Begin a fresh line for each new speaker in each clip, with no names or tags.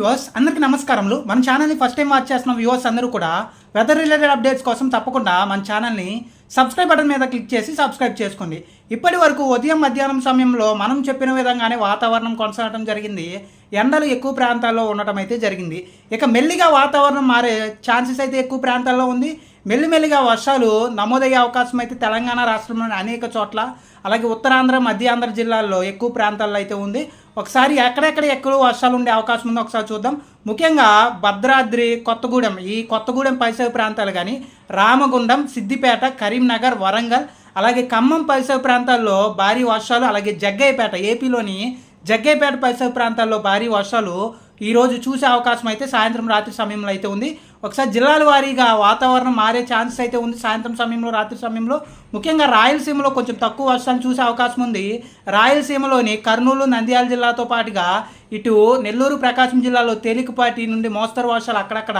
Viewers అందరికీ నమస్కారములు. మన ఛానల్ని ఫస్ట్ టైం వాచ్ చేస్తున్న వ్యూవర్స్ అందరూ కూడా వెదర్ రిలేటెడ్ అప్డేట్స్ కోసం తప్పకుండా మన ఛానల్ని సబ్స్క్రైబ్ బటన్ మీద క్లిక్ చేసి సబ్స్క్రైబ్ చేసుకోండి. ఇప్పటి వరకు ఉదయం మధ్యాహ్నం సమయంలో మనం చెప్పిన విధంగానే వాతావరణం కొనసాగడం జరిగింది. ఎండలు ఎక్కువ ప్రాంతాల్లో ఉండటం అయితే జరిగింది. ఇక మెల్లిగా వాతావరణం మారే ఛాన్సెస్ అయితే ఎక్కువ ప్రాంతాల్లో ఉంది. మెల్లిమెల్లిగా వర్షాలు నమోదయ్యే అవకాశం అయితే తెలంగాణ రాష్ట్రంలోని అనేక చోట్ల అలాగే ఉత్తరాంధ్ర మధ్యాంధ్ర జిల్లాల్లో ఎక్కువ ప్రాంతాల్లో అయితే ఉంది. ఒకసారి ఎక్కడెక్కడ ఎక్కువ వర్షాలు ఉండే అవకాశం ఉందో ఒకసారి చూద్దాం. ముఖ్యంగా భద్రాద్రి కొత్తగూడెం ఈ కొత్తగూడెం పరిసర ప్రాంతాలు కానీ రామగుండం సిద్దిపేట కరీంనగర్ వరంగల్ అలాగే ఖమ్మం పరిసర ప్రాంతాల్లో భారీ వర్షాలు అలాగే జగ్గయ్యపేట ఏపీలోని జగ్గయ్యపేట పరిసర ప్రాంతాల్లో భారీ వర్షాలు ఈరోజు చూసే అవకాశం అయితే సాయంత్రం రాత్రి సమయంలో అయితే ఉంది. ఒకసారి జిల్లాల వారీగా వాతావరణం మారే ఛాన్సెస్ అయితే ఉంది. సాయంత్రం సమయంలో రాత్రి సమయంలో. ముఖ్యంగా రాయలసీమలో కొంచెం తక్కువ వర్షాలు చూసే అవకాశం ఉంది. రాయలసీమలోని కర్నూలు నంద్యాల జిల్లాతో పాటుగా ఇటు నెల్లూరు ప్రకాశం జిల్లాలో తేలికపాటి నుండి మోస్తరు వర్షాలు అక్కడక్కడ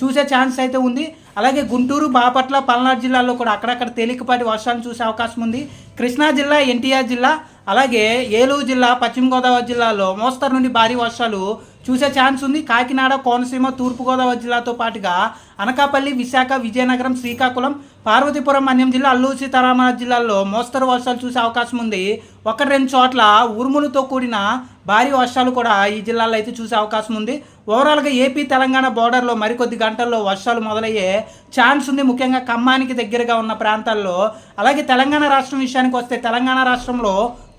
చూసే ఛాన్స్ అయితే ఉంది. అలాగే గుంటూరు బాపట్ల పల్నాడు జిల్లాలో కూడా అక్కడక్కడ తేలికపాటి వర్షాలు చూసే అవకాశం ఉంది. కృష్ణా జిల్లా ఎన్టీఆర్ జిల్లా అలాగే ఏలూరు జిల్లా పశ్చిమ గోదావరి జిల్లాలో మోస్తరు నుండి భారీ వర్షాలు చూసే ఛాన్స్ ఉంది. కాకినాడ కోనసీమ తూర్పుగోదావరి జిల్లాతో పాటుగా అనకాపల్లి విశాఖ విజయనగరం శ్రీకాకుళం పార్వతీపురం మన్యం జిల్లా అల్లూరు సీతారామరాజు జిల్లాల్లో మోస్తరు వర్షాలు చూసే అవకాశం ఉంది. ఒకటి రెండు చోట్ల ఉరుములతో కూడిన భారీ వర్షాలు కూడా ఈ జిల్లాలో అయితే చూసే అవకాశం ఉంది. ఓవరాల్గా ఏపీ తెలంగాణ బోర్డర్లో మరికొద్ది గంటల్లో వర్షాలు మొదలయ్యే ఛాన్స్ ఉంది. ముఖ్యంగా ఖమ్మానికి దగ్గరగా ఉన్న ప్రాంతాల్లో. అలాగే తెలంగాణ రాష్ట్రం విషయానికి వస్తే తెలంగాణ రాష్ట్రంలో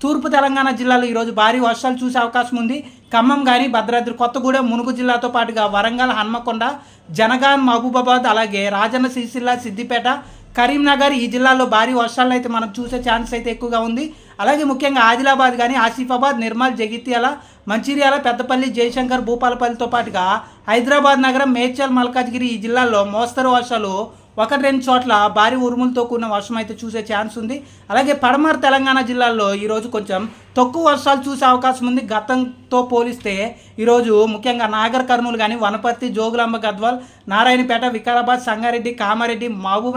తూర్పు తెలంగాణ జిల్లాలో ఈరోజు భారీ వర్షాలు చూసే అవకాశం ఉంది. ఖమ్మం కానీ భద్రాద్రి కొత్తగూడెం మునుగు జిల్లాతో పాటుగా వరంగల్ హన్మకొండ జనగాన్ మహబూబాబాద్ అలాగే రాజన్న సిరిసిల్ల సిద్దిపేట కరీంనగర్ ఈ జిల్లాల్లో భారీ వర్షాలను అయితే మనం చూసే ఛాన్స్ అయితే ఎక్కువగా ఉంది. అలాగే ముఖ్యంగా ఆదిలాబాద్ కానీ ఆసిఫాబాద్ నిర్మల్ జగిత్యాల మంచిర్యాల పెద్దపల్లి జయశంకర్ భూపాలపల్లితో పాటుగా హైదరాబాద్ నగరం మేడ్చల్ మల్కాజ్గిరి ఈ జిల్లాల్లో మోస్తరు వర్షాలు ఒకటి రెండు చోట్ల భారీ ఉరుములతో కూడిన వర్షం అయితే చూసే ఛాన్స్ ఉంది. అలాగే పడమర తెలంగాణ జిల్లాల్లో ఈరోజు కొంచెం తక్కువ వర్షాలు చూసే అవకాశం ఉంది. గతంతో పోలిస్తే ఈరోజు ముఖ్యంగా నాగర్ కర్నూలు కానీ వనపర్తి జోగులాంబ గద్వాల్ నారాయణపేట వికారాబాద్ సంగారెడ్డి కామారెడ్డి మహబూబ్